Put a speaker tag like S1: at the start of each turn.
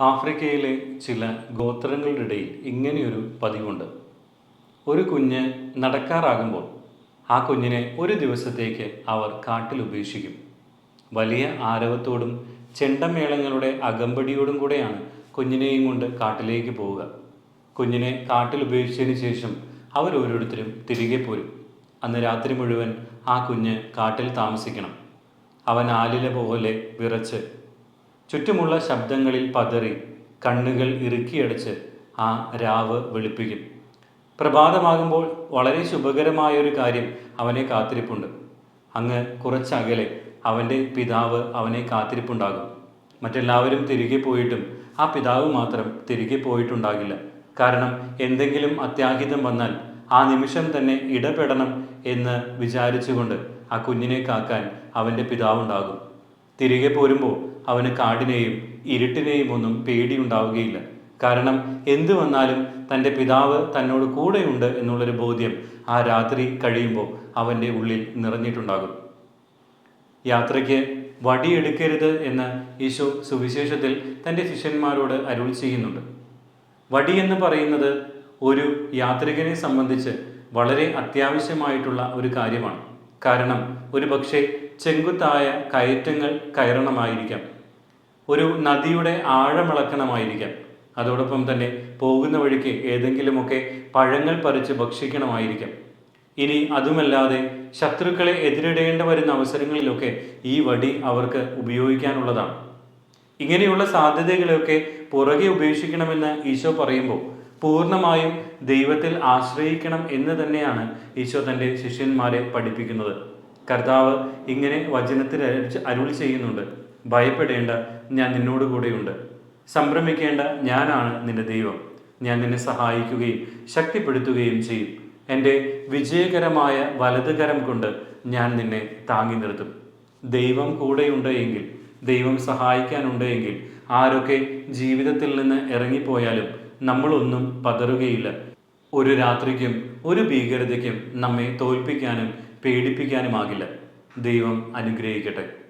S1: ആഫ്രിക്കയിലെ ചില ഗോത്രങ്ങളുടെ ഇടയിൽ ഇങ്ങനെയൊരു പതിവുണ്ട്. ഒരു കുഞ്ഞ് നടക്കാറാകുമ്പോൾ ആ കുഞ്ഞിനെ ഒരു ദിവസത്തേക്ക് അവർ കാട്ടിൽ ഉപേക്ഷിക്കും വലിയ ആരവത്തോടും ചെണ്ടമേളങ്ങളുടെ അകമ്പടിയോടും കൂടെയാണ് കുഞ്ഞിനെയും കൊണ്ട് കാട്ടിലേക്ക് പോവുക. കുഞ്ഞിനെ കാട്ടിൽ ഉപേക്ഷിച്ചതിന് ശേഷം അവർ ഓരോരുത്തരും തിരികെ പോരും. അന്ന് രാത്രി മുഴുവൻ ആ കുഞ്ഞ് കാട്ടിൽ താമസിക്കണം. അവൻ ആലില പോലെ വിറച്ച് ചുറ്റുമുള്ള ശബ്ദങ്ങളിൽ പതറി കണ്ണുകൾ ഇറുക്കിയടച്ച് ആ രാവ് വെളുപ്പിക്കും. പ്രഭാതമാകുമ്പോൾ വളരെ ശുഭകരമായ ഒരു കാര്യം അവനെ കാത്തിരിപ്പുണ്ട്. അങ്ങ് കുറച്ചകലെ അവന്റെ പിതാവ് അവനെ കാത്തിരിപ്പുണ്ടാകും. മറ്റെല്ലാവരും തിരികെ പോയിട്ടും ആ പിതാവ് മാത്രം തിരികെ പോയിട്ടുണ്ടാകില്ല. കാരണം എന്തെങ്കിലും അത്യാഹിതം വന്നാൽ ആ നിമിഷം തന്നെ ഇടപെടണം എന്ന് വിചാരിച്ചുകൊണ്ട് ആ കുഞ്ഞിനെ കാക്കാൻ അവന്റെ പിതാവുണ്ടാകും. തിരികെ പോരുമ്പോൾ അവന് കാടിനെയും ഇരുട്ടിനെയും ഒന്നും പേടിയുണ്ടാവുകയില്ല. കാരണം എന്തു വന്നാലും തന്റെ പിതാവ് തന്നോട് കൂടെയുണ്ട് എന്നുള്ളൊരു ബോധ്യം ആ രാത്രി കഴിയുമ്പോൾ അവന്റെ ഉള്ളിൽ നിറഞ്ഞിട്ടുണ്ടാകും. യാത്രയ്ക്ക് വടിയെടുക്കരുത് എന്ന് യേശു സുവിശേഷത്തിൽ തന്റെ ശിഷ്യന്മാരോട് അരുൾ ചെയ്യുന്നുണ്ട്. വടി എന്ന് പറയുന്നത് ഒരു യാത്രികനെ സംബന്ധിച്ച് വളരെ അത്യാവശ്യമായിട്ടുള്ള ഒരു കാര്യമാണ്. കാരണം ഒരു പക്ഷേ ചെങ്കുത്തായ കയറ്റങ്ങൾ കയറണമായിരിക്കാം. ഒരു നദിയുടെ ആഴമിളക്കണമായിരിക്കാം. അതോടൊപ്പം തന്നെ പോകുന്ന വഴിക്ക് ഏതെങ്കിലുമൊക്കെ പഴങ്ങൾ പറിച്ച് ഭക്ഷിക്കണമായിരിക്കാം. ഇനി അതുമല്ലാതെ ശത്രുക്കളെ എതിരിടേണ്ട വരുന്ന അവസരങ്ങളിലൊക്കെ ഈ വടി അവർക്ക് ഉപയോഗിക്കാനുള്ളതാണ്. ഇങ്ങനെയുള്ള സാധ്യതകളെയൊക്കെ പുറകെ ഉപേക്ഷിക്കണമെന്ന് ഈശോ പറയുമ്പോൾ പൂർണമായും ദൈവത്തിൽ ആശ്രയിക്കണം എന്ന് തന്നെയാണ് ഈശോ തന്റെ ശിഷ്യന്മാരെ പഠിപ്പിക്കുന്നത്. കർത്താവ് ഇങ്ങനെ വചനത്തിൽ അരുൾ- ചെയ്യുന്നുണ്ട്. ഭയപ്പെടേണ്ട ഞാൻ നിന്നോട് കൂടെയുണ്ട്. സംരംഭിക്കേണ്ട ഞാനാണ് നിന്റെ ദൈവം. ഞാൻ നിന്നെ സഹായിക്കുകയും ശക്തിപ്പെടുത്തുകയും ചെയ്യും. എന്റെ വിജയകരമായ വലതുകരം കൊണ്ട് ഞാൻ നിന്നെ താങ്ങി നിർത്തും. ദൈവം കൂടെയുണ്ട് എങ്കിൽ ദൈവം സഹായിക്കാനുണ്ട് എങ്കിൽ ആരൊക്കെ ജീവിതത്തിൽ നിന്ന് ഇറങ്ങിപ്പോയാലും നമ്മളൊന്നും പതറുകയില്ല. ഒരു രാത്രിക്കും ഒരു ഭീകരതയ്ക്കും നമ്മെ തോൽപ്പിക്കാനും പേടിപ്പിക്കാനുമാകില്ല. ദൈവം അനുഗ്രഹിക്കട്ടെ.